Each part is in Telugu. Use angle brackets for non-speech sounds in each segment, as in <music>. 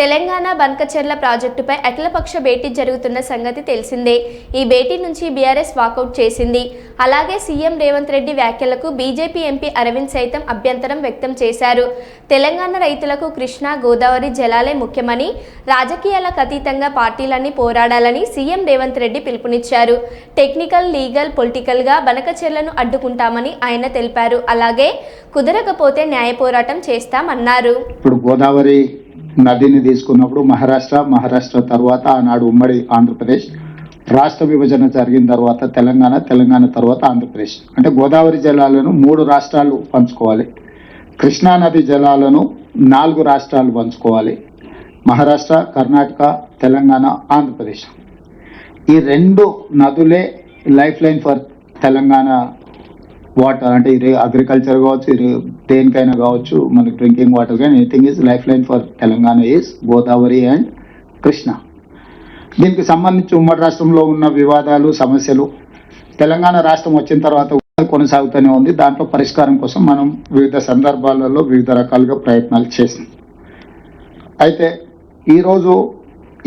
తెలంగాణ బనకచెర్ల ప్రాజెక్టుపై అఖిలపక్ష భేటీ జరుగుతున్న సంగతి తెలిసిందే. ఈ భేటీ నుంచి బీఆర్ఎస్ వాకౌట్ చేసింది. అలాగే సీఎం రేవంత్ రెడ్డి వ్యాఖ్యలకు బీజేపీ ఎంపీ అరవింద్ సైతం అభ్యంతరం వ్యక్తం చేశారు. తెలంగాణ రైతులకు కృష్ణా గోదావరి జలాలే ముఖ్యమని రాజకీయాలకు అతీతంగా పార్టీలన్నీ పోరాడాలని సీఎం రేవంత్ రెడ్డి పిలుపునిచ్చారు. టెక్నికల్ లీగల్ పొలిటికల్గా బనకచెర్లను అడ్డుకుంటామని ఆయన తెలిపారు. అలాగే కుదరకపోతే న్యాయ పోరాటం చేస్తామన్నారు. ఇప్పుడు గోదావరి నదిని తీసుకున్నప్పుడు మహారాష్ట్ర మహారాష్ట్ర తర్వాత ఆనాడు ఉమ్మడి ఆంధ్రప్రదేశ్. రాష్ట్ర విభజన జరిగిన తర్వాత తెలంగాణ తెలంగాణ తర్వాత ఆంధ్రప్రదేశ్. అంటే గోదావరి జలాలను మూడు రాష్ట్రాలు పంచుకోవాలి. కృష్ణా నది జలాలను నాలుగు రాష్ట్రాలు పంచుకోవాలి. మహారాష్ట్ర కర్ణాటక తెలంగాణ ఆంధ్రప్రదేశ్. ఈ రెండు నదులే life line for Telangana water అంటే ఇది అగ్రికల్చర్ కావచ్చు ఇది దేనికైనా కావచ్చు మనకి డ్రింకింగ్ వాటర్ కానీ anything is life line for Telangana is Godavari and Krishna. దీనికి సంబంధించి ఉమ్మడి రాష్ట్రంలో ఉన్న వివాదాలు సమస్యలు తెలంగాణ రాష్ట్రం వచ్చిన తర్వాత కొనసాగుతూనే ఉంది. దాంట్లో పరిష్కారం కోసం మనం వివిధ సందర్భాలలో వివిధ రకాలుగా ప్రయత్నాలు చేసాం అయితే ఈరోజు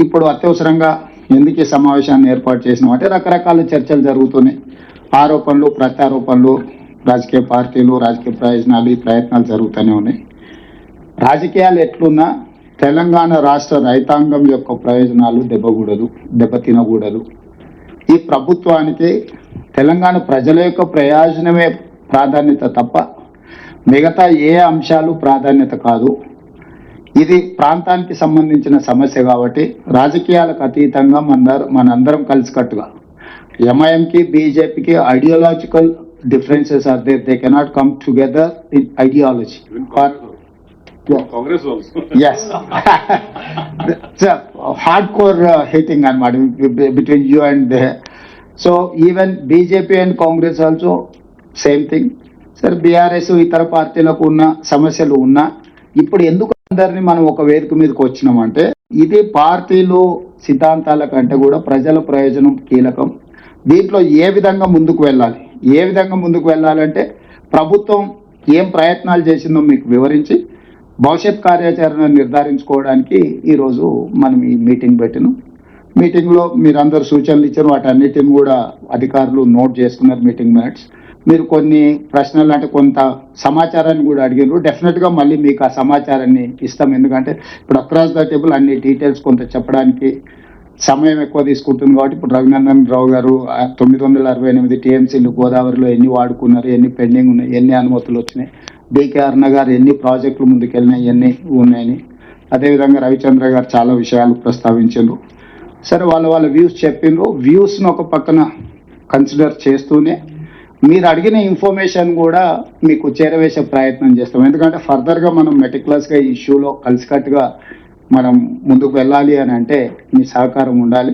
ఇప్పుడు అత్యవసరంగా ఎందుకు ఈ సమావేశాన్ని ఏర్పాటు చేసినాం అంటే రకరకాల చర్చలు జరుగుతున్నాయి. ఆరోపణలు ప్రత్యారోపణలు రాజకీయ పార్టీలు రాజకీయ ప్రయోజనాలు ఈ ప్రయత్నాలు జరుగుతూనే ఉన్నాయి. రాజకీయాలు ఎట్లున్నా తెలంగాణ రాష్ట్ర రైతాంగం యొక్క ప్రయోజనాలు దెబ్బకూడదు దెబ్బతినకూడదు ఈ ప్రభుత్వానికి తెలంగాణ ప్రజల యొక్క ప్రయోజనమే ప్రాధాన్యత తప్ప మిగతా ఏ అంశాలు ప్రాధాన్యత కాదు. ఇది ప్రాంతానికి సంబంధించిన సమస్య కాబట్టి రాజకీయాలకు అతీతంగా మనందరం మనందరం కలిసికట్టుగా. ఎంఐఎంకి బీజేపీకి ideological differences are there they cannot come together in ideology Congress also. yes. <laughs> It's a hardcore uh, hating between you and the so even BJP and Congress also same thing సరే బీఆర్ఎస్ ఇతర పార్టీలకు ఉన్న సమస్యలు ఉన్నా ఇప్పుడు ఎందుకు అందరినీ మనం ఒక వేదిక మీదకి వచ్చినామంటే ఇది పార్టీలు సిద్ధాంతాల కంటే కూడా ప్రజల ప్రయోజనం కీలకం. దీంట్లో ఏ విధంగా ముందుకు వెళ్ళాలి? ఏ విధంగా ముందుకు వెళ్ళాలంటే ప్రభుత్వం ఏం ప్రయత్నాలు చేసిందో మీకు వివరించి భవిష్యత్ కార్యాచరణ నిర్ధారించుకోవడానికి ఈరోజు మనం ఈ మీటింగ్ పెట్టినాం. మీటింగ్లో మీరందరూ సూచనలు ఇచ్చారు వాటన్నిటిని కూడా అధికారులు నోట్ చేసుకున్నారు మీటింగ్ మినిట్స్. మీరు కొన్ని ప్రశ్నలు అంటే కొంత సమాచారాన్ని కూడా అడిగారు డెఫినెట్గా మళ్ళీ మీకు ఆ సమాచారాన్ని ఇస్తాం. ఎందుకంటే ఇప్పుడు అక్రాస్ ద టేబుల్ అన్ని డీటెయిల్స్ కొంత చెప్పడానికి సమయం ఎక్కువ తీసుకుంటుంది కాబట్టి ఇప్పుడు రఘునందన్ రావు గారు తొమ్మిది వందల అరవై ఎనిమిది టీఎంసీలు గోదావరిలో ఎన్ని వాడుకున్నారు ఎన్ని పెండింగ్ ఉన్నాయి ఎన్ని అనుమతులు వచ్చినాయి డికే అరుణ గారు ఎన్ని ప్రాజెక్టులు ముందుకెళ్ళినాయి ఎన్ని ఉన్నాయని. అదేవిధంగా రవిచంద్ర గారు చాలా విషయాలు ప్రస్తావించారు సరే వాళ్ళ వాళ్ళ వ్యూస్ చెప్పిండ్రు. వ్యూస్ను ఒక పక్కన కన్సిడర్ చేస్తూనే మీరు అడిగిన ఇన్ఫర్మేషన్ కూడా మీకు చేరవేసే ప్రయత్నం చేస్తాం. ఎందుకంటే ఫర్దర్గా మనం మెటిక్యులస్గా ఈ ఇష్యూలో కలిసికట్టుగా మనం ముందుకు వెళ్ళాలి అని అంటే మీ సహకారం ఉండాలి.